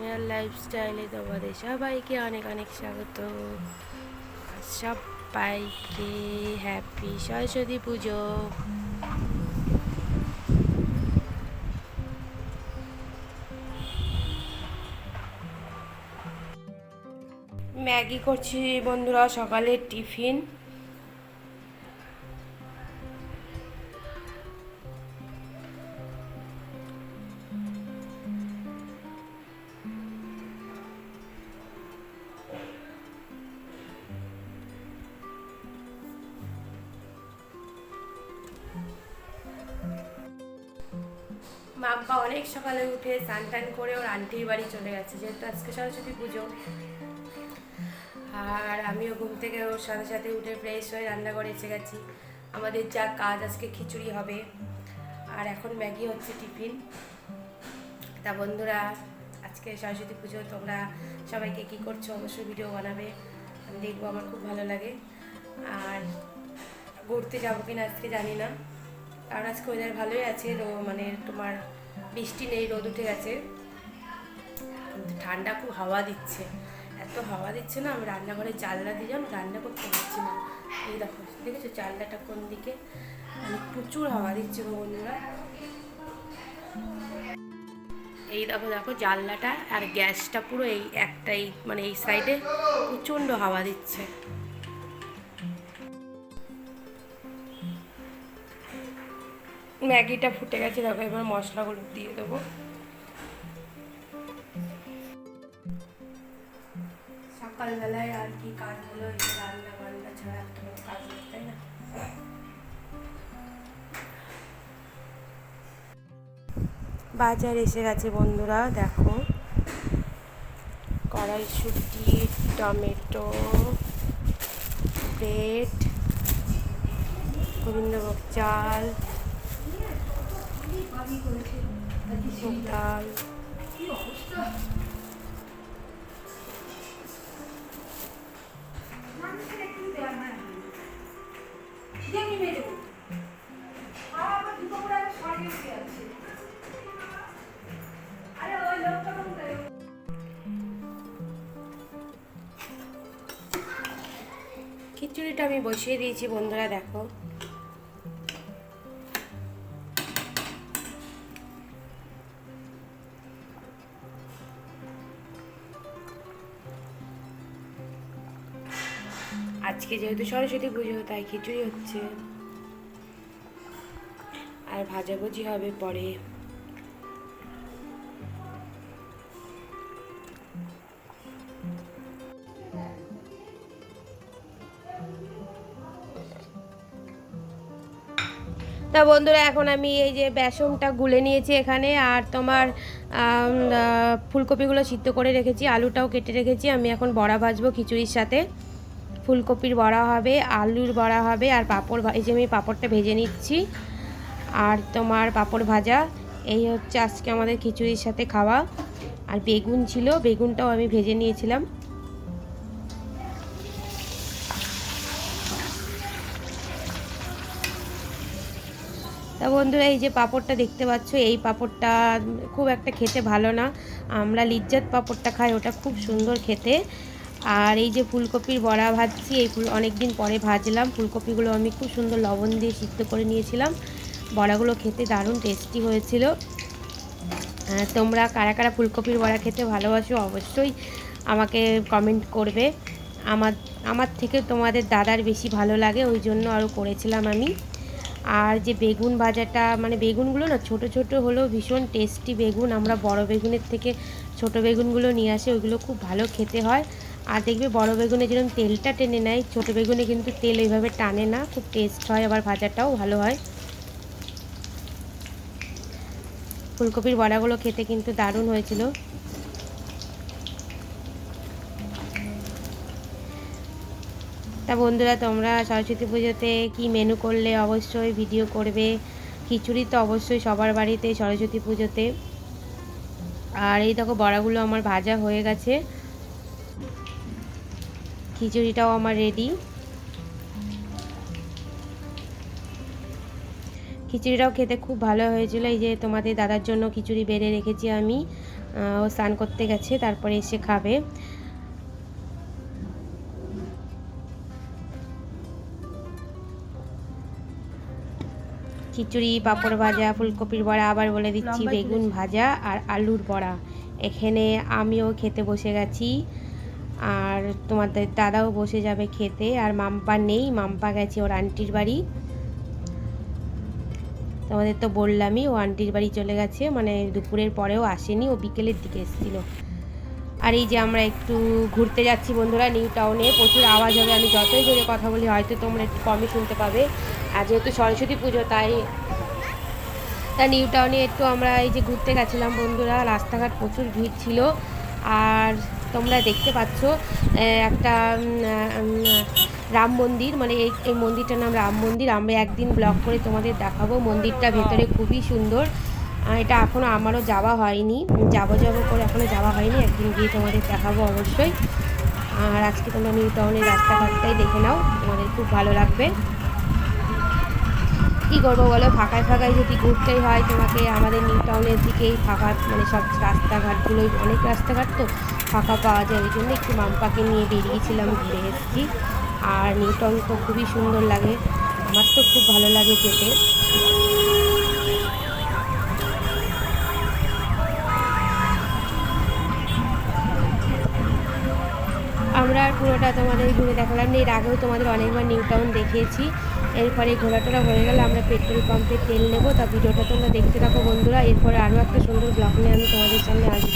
Trainer লাইফস্টাইলে তোমাদের সবাইকে অনেক অনেক স্বাগত। সবাইকে হ্যাপি সরস্বতী পুজো। ম্যাগি করছি বন্ধুরা সকালের টিফিন। মাম্পা অনেক সকালে উঠে স্নান টান করে ওর আন্টির বাড়ি চলে গেছে, যেহেতু আজকে সরস্বতী পুজো। আর আমিও ঘুম থেকে ওর সাথে সাথে উঠে ফ্রেশ হয়ে রান্নাঘরে এসে গেছি। আমাদের যা কাজ আজকে খিচুড়ি হবে। আর এখন ম্যাগি হচ্ছে টিফিন। তা বন্ধুরা, আজকে সরস্বতী পুজো, তোমরা সবাইকে কি করছ? অবশ্যই ভিডিও বানাবে। আমি দেখব, আমার খুব ভালো লাগে। আর ঘুরতে যাব কিনা আজকে জানি না। কারণ আজকে ওয়েদার ভালোই আছে রো মানে তোমার বৃষ্টি নেই, রোদ উঠে গেছে। ঠান্ডা খুব হাওয়া দিচ্ছে। এত হাওয়া দিচ্ছে না, আমি রান্নাঘরে জানলা দিয়ে রান্না করতে পারছি না। এই দেখো, দেখেছ জানলাটা কোন দিকে? মানে প্রচুর হাওয়া দিচ্ছে বন্ধুরা। এই দেখো দেখো জানলাটা আর গ্যাসটা পুরো এই একটাই মানে এই সাইডে প্রচণ্ড হাওয়া দিচ্ছে। ম্যাগিটা ফুটে গেছে, দেখো, এবার মশলাগুলো দিয়ে দেবো। সকালবেলায় আর কি কাজ হলো রান্না বান্না ছাড়া কাজ তাই না? বাজার এসে গেছে বন্ধুরা, দেখো। কড়াইশুটি, টমেটো ব্রেড গোবিন্দভোগ চাল খিচুড়িটা আমি বসিয়ে দিয়েছি বন্ধুরা দেখো। আজকে যেহেতু সরস্বতী পুজো, তাই খিচুড়ি হচ্ছে। আর ভাজাভুজি হবে পরে। তা বন্ধুরা, এখন আমি এই যে বেসনটা গুলে নিয়েছি এখানে, আর তোমার ফুলকপিগুলো সিদ্ধ করে রেখেছি, আলুটাও কেটে রেখেছি। আমি এখন বড়া ভাজবো খিচুড়ির সাথে। ফুলকপির বড়া হবে, আলুর বড়া হবে, আর পাঁপড় এই যে আমি পাঁপড়টা ভেজে নিচ্ছি। আর তোমার পাঁপড় ভাজা, এই হচ্ছে আজকে আমাদের খিচুড়ির সাথে খাওয়া। আর বেগুন ছিল, বেগুনটাও আমি ভেজে নিয়েছিলাম। তা বন্ধুরা, এই যে পাঁপড়টা দেখতে পাচ্ছ, এই পাঁপড়টা খুব একটা খেতে ভালো না। আমরা লিজ্জাত পাঁপড়টা খাই, ওটা খুব সুন্দর খেতে। আর এই যে ফুলকপির বড়া ভাজছি, এই ফুল অনেক দিন পরে ভাজলাম। ফুলকপিগুলো আমি খুব সুন্দর লবণ দিয়ে সিদ্ধ করে নিয়েছিলাম। বড়াগুলো খেতে দারুণ টেস্টি হয়েছিল। তোমরা কারা কারা ফুলকপির বড়া খেতে ভালোবাসো অবশ্যই আমাকে কমেন্ট করবে। আমার আমার থেকে তোমাদের দাদার বেশি ভালো লাগে, ওই জন্য আরও করেছিলাম আমি। আর যে বেগুন ভাজাটা মানে বেগুনগুলো না, ছোট ছোট হলেও ভীষণ টেস্টি বেগুন। আমরা বড় বেগুনের থেকে ছোট বেগুনগুলো নিয়ে আসি, ওইগুলো খুব ভালো খেতে হয়। আর দেখবে বড় বেগুনে যেরকম তেলটা টেনে নেয়, ছোট বেগুনে কিন্তু তেল এইভাবে টানে না, খুব টেস্ট হয়, আবার ভাজাটাও ভালো হয়। ফুলকপির বড়াগুলো খেতে কিন্তু দারুণ হয়েছিল। তা বন্ধুরা, তোমরা সরস্বতী পুজোতে কি মেনু করলে অবশ্যই ভিডিও করবে। খিচুড়ি তো অবশ্যই সবার বাড়িতে সরস্বতী পুজোতে। আর এই দেখো বড়াগুলো আমার ভাজা হয়ে গেছে। খিচুড়িটাও আমার রেডি খিচুড়িটাও খেতে খুব ভালো হয়েছিল। এই যে তোমাদের দাদার জন্য খিচুড়ি বেড়ে রেখেছি আমি। ও স্নান করতে গেছে তারপরে এসে খাবে। খিচুড়ি পাঁপড় ভাজা ফুলকপির বড়া আবার বলে দিচ্ছি বেগুন ভাজা আর আলুর বড়া। এখানে আমিও খেতে বসে গেছি। আর তোমাদের দাদাও বসে যাবে খেতে, আর মাম্পা নেই, মাম্পা গেছে ওর আন্টির বাড়ি। তোমাদের তো বললামই, ও আন্টির বাড়ি চলে গেছে মানে দুপুরের পরেও আসেনি, ও বিকেলের দিকে এসেছিল। আর এই যে আমরা একটু ঘুরতে যাচ্ছি বন্ধুরা, নিউ টাউনে, প্রচুর আওয়াজ হবে, আমি যতই জোরে কথা বলি, হয়তো তোমরা একটু কমই শুনতে পাবে। আর যেহেতু সরস্বতী পুজো, তাই তা নিউ টাউনে একটু আমরা এই যে ঘুরতে গেছিলাম বন্ধুরা, রাস্তাঘাট প্রচুর ভিড় ছিল। আর তোমরা দেখতে পাচ্ছ একটা রাম মন্দির মানে এই এই মন্দিরটার নাম রাম মন্দির। আমরা একদিন ব্লগ করে তোমাদের দেখাবো মন্দিরটা ভেতরে খুবই সুন্দর। এটা এখনও আমারও যাওয়া হয়নি। যাব যাব করে এখনও যাওয়া হয়নি। একদিন গিয়ে তোমাদের দেখাবো অবশ্যই। আর আজকে তোমরা নিউ টাউনের রাস্তাঘাটটাই দেখে নাও। তোমাদের খুব ভালো লাগবে। কী করব বলো? ফাঁকায় ফাঁকায় যদি ঘুরতেই হয় তোমাকে আমাদের নিউ টাউনের দিকেই ফাঁকা মানে সব রাস্তাঘাটগুলোই অনেক রাস্তাঘাট তো ফাঁকা পাওয়া যায়, ওই জন্য একটু মাম্পাকে নিয়ে বেরিয়েছিলাম, ঘুরে এসেছি। আর নিউ টাউন তো খুবই সুন্দর লাগে, আমার তো খুব ভালো লাগে যেতে। আমরা পুরোটা তোমাদের ঘুরে দেখালাম এর আগেও তোমাদের অনেকবার নিউ টাউন দেখিয়েছি। এরপরে ঘোরাটোরা হয়ে গেলে, আমরা পেট্রোল পাম্পে তেল নেব। তা ভিডিওটা তোমরা দেখতে থাকো বন্ধুরা। এরপরে আরও একটা সুন্দর ব্লগ নিয়ে আমি তোমাদের সামনে আসব।